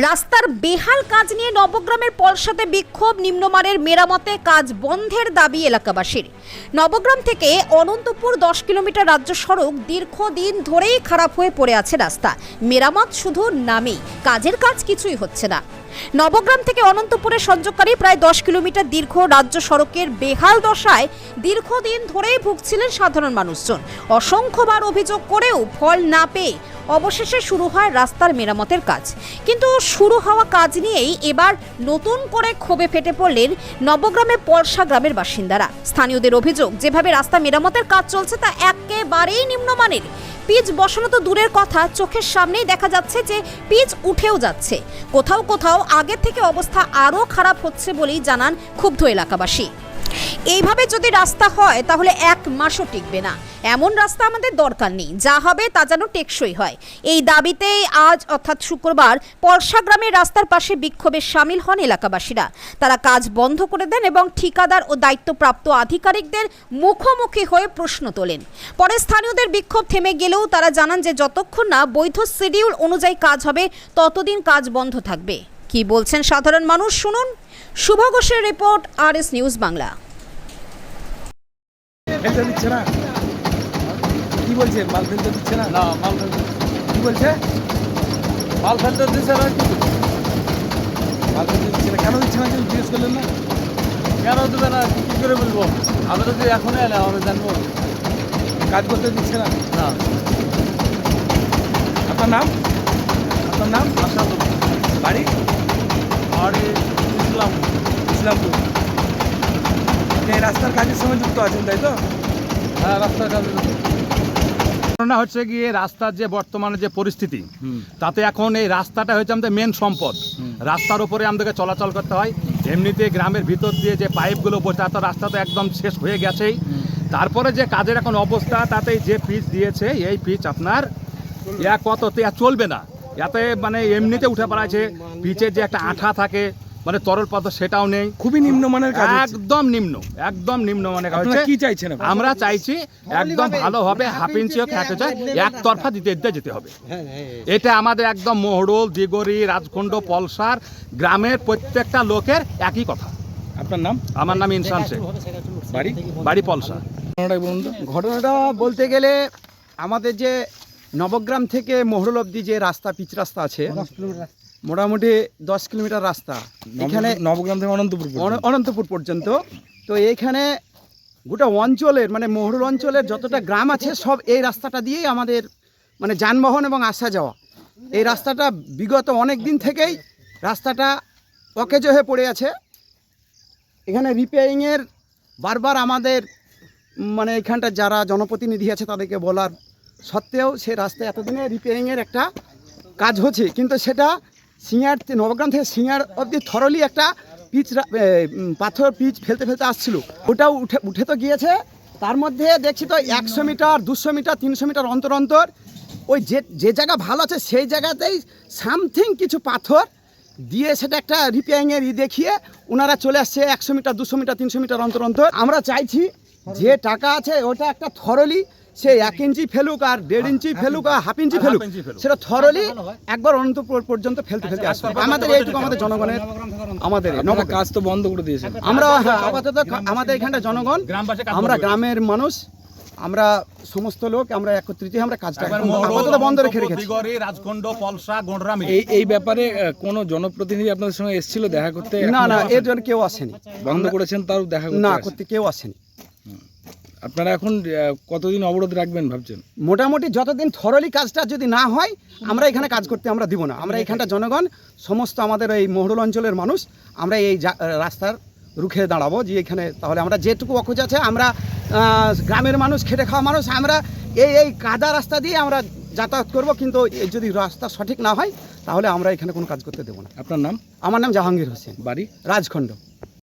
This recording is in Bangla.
রাস্তার বেহাল কাজ নিয়ে নবগ্রামের পলসাতে বিক্ষোভ, নিম্নমানের মেরামতে কাজ বন্ধের দাবি এলাকাবাসীর। নবগ্রাম থেকে অনন্তপুর দশ কিলোমিটার রাজ্য সড়ক দীর্ঘদিন ধরেই খারাপ হয়ে পড়ে আছে রাস্তা। মেরামত শুধু নামেই, কাজের কাজ কিছুই হচ্ছে না। নবগ্রাম থেকে অনন্তপুরের সংযোগকারী প্রায় দশ কিলোমিটার দীর্ঘ রাজ্য সড়কের বেহাল দশায় দীর্ঘদিন ধরেই ভুগছিলেন সাধারণ মানুষজন। অসংখ্যবার অভিযোগ করেও ফল না পেয়ে অবশেষে শুরু হয় রাস্তার মেরামতের কাজ। কিন্তু শুরু হওয়া কাজ নিয়েই এবার নতুন করে ক্ষোভে ফেটে পড়লেন নবগ্রামের পলসা গ্রামের বাসিন্দারা। স্থানীয়দের অভিযোগ, যেভাবে রাস্তা মেরামতের কাজ চলছে তা একেবারেই নিম্নমানের। পিচ বসানো তো দূরের কথা, চোখের সামনেই দেখা যাচ্ছে যে পিচ উঠেও যাচ্ছে। কোথাও কোথাও আগের থেকে অবস্থা আরও খারাপ হচ্ছে বলেই জানান ক্ষুব্ধ এলাকাবাসী। এইভাবে যদি রাস্তা হয়, তাহলে এক মাসও টিকবে না। এমন রাস্তা আমাদের দরকার নেই। যা হবে তা যেন টেকসই হয়। এই দাবিতেই আজ, অর্থাৎ শুক্রবার, পরশা গ্রামের রাস্তার পাশে বিক্ষোভে সামিল হন এলাকাবাসীরা। তারা কাজ বন্ধ করে দেন এবং ঠিকাদার ও দায়িত্বপ্রাপ্ত আধিকারিকদের মুখোমুখি হয়ে প্রশ্ন তোলেন। পরে স্থানীয়দের বিক্ষোভ থেমে গেলেও তারা জানান যে, যতক্ষণ না বৈধ শিডিউল অনুযায়ী কাজ হবে, ততদিন কাজ বন্ধ থাকবে। কি বলছেন সাধারণ মানুষ? শুনুন শুভ ঘোষের report R S news Bangla. দিচ্ছে না। কি বলছে? মাল ফেলতে দিচ্ছে না? না মাল ফেলতে কি বলছে? মাল ফেলতে দিচ্ছে না কিছু মাল ফেলতে দিচ্ছে না। কেন দিচ্ছে না? কেউ জিজ্ঞেস করলেন না? কেন দেবে না? কি করে বলব? আমি তো এখনই এলে আমি জানব। কাজ করতে দিচ্ছে না? না। আপনার নাম? আপনার নাম? আশা বাড়ি? আর এই ইসলাম ইসলামপুর। আপনি এই রাস্তার কাজের সঙ্গে যুক্ত আছেন তাই তো? হ্যাঁ রাস্তার ঘটনা হচ্ছে গিয়ে রাস্তার যে বর্তমানে যে পরিস্থিতি তাতে এখন এই রাস্তাটা হচ্ছে আমাদের মেন সম্পদ। রাস্তার উপরে আমাদেরকে চলাচল করতে হয়। এমনিতে গ্রামের ভিতর দিয়ে যে পাইপগুলো বসে তো রাস্তা তো একদম শেষ হয়ে গেছেই। তারপরে যে কাজের এখন অবস্থা তাতে যে পিচ দিয়েছে এই পিচ আপনার ইয়া আর চলবে না। এতে মানে এমনিতে উঠে পড়াছে পিচের যে একটা আঠা থাকে মানে তরল পদার্থ সেটাও নেই। খুবই নিম্নমানের কাজ একদম নিম্ন একদম নিম্ন মানে আপনারা কি চাইছেন? আমরা চাইছি একদম ভালোভাবে হাফ ইঞ্চি হোক এক একতরফা দিতে দিতে যেতে হবে। এটা আমাদের একদম মোহরল দিগরি রাজখণ্ড পলসার গ্রামের প্রত্যেকটা লোকের একই কথা। আপনার নাম? আমার নাম ইনসান শেখ। বাড়ি? বাড়ি পলসা। ঘটনাটা বলতে গেলে আমাদের যে নবগ্রাম থেকে মহরল অব্দি যে রাস্তা পিচ রাস্তা আছে মোটামুটি দশ কিলোমিটার রাস্তা। এখানে নবগ্রাম থেকে অনন্তপুর অনন্তপুর পর্যন্ত। তো এইখানে গোটা অঞ্চলের মানে মহরুল অঞ্চলের যতটা গ্রাম আছে সব এই রাস্তাটা দিয়েই আমাদের মানে যানবাহন এবং আসা যাওয়া। এই রাস্তাটা বিগত অনেক দিন থেকেই রাস্তাটা অকেজ হয়ে পড়ে আছে। এখানে রিপেয়ারিংয়ের বারবার আমাদের মানে এখানটা যারা জনপ্রতিনিধি আছে তাদেরকে বলার সত্ত্বেও সে রাস্তায় এতদিনে রিপেয়ারিংয়ের একটা কাজ হচ্ছে। কিন্তু সেটা সিঙ্গার থে- নবগ্রাম থেকে সিঙ্গার অবধি থরলি একটা পিচ পাথর পিচ ফেলতে ফেলতে আসছিল। ওটাও উঠে উঠে তো গিয়েছে। তার মধ্যে দেখছি তো একশো মিটার, দুশো মিটার, তিনশো মিটার অন্তর অন্তর। ওই যে যে জায়গা ভালো আছে সেই জায়গাতেই সামথিং কিছু পাথর দিয়ে সেটা একটা রিপেয়ারিংয়ের ই দেখিয়ে ওনারা চলে আসছে একশো মিটার, দুশো মিটার, তিনশো মিটার অন্তর অন্তর। আমরা চাইছি যে টাকা আছে ওটা একটা থরলি সে এক ইঞ্চি ফেলুক আর দেড় ইঞ্চি ফেলুক আর হাফ ইঞ্চি ফেলুক সেটা থরলি একবার অনন্তপুর পর্যন্ত ফেলতে ফেলতে আসবে আমাদের এইটুকু আমাদের জনগণের আমাদের। কাজ তো বন্ধ করে দিয়েছে আমরা হ্যাঁ, আপাতত আমাদের এখানটা জনগণ আমরা গ্রামের মানুষ আমরা সমস্ত লোক আমরা একত্রিত হয়ে আমরা কাজটা আপাতত বন্ধ রেখে রেখেছি। রাজখণ্ড পলসা গোঁড়রা এই এই ব্যাপারে কোনো জনপ্রতিনিধি আপনাদের সঙ্গে এসেছিল দেখা করতে? না না এর জন্য কেউ আসেনি। বন্ধ করেছেন তাও দেখা না করতে কেউ আসেনি। আপনারা এখন কতদিন অবরোধ রাখবেন ভাবছেন? মোটামুটি যতদিন থরলি কাজটা যদি না হয় আমরা এখানে কাজ করতে আমরা দিব না। আমরা এখানটা জনগণ সমস্ত আমাদের এই মহরুল অঞ্চলের মানুষ আমরা এই রাস্তার রুখে দাঁড়াবো যে এখানে তাহলে আমরা যেটুকু অখোজ আছে আমরা গ্রামের মানুষ খেটে খাওয়া মানুষ আমরা এই এই কাদা রাস্তা দিয়ে আমরা যাতায়াত করব কিন্তু এই যদি রাস্তা সঠিক না হয় তাহলে আমরা এখানে কোনো কাজ করতে দেবো না। আপনার নাম? আমার নাম জাহাঙ্গীর হোসেন। বাড়ি? রাজখণ্ড।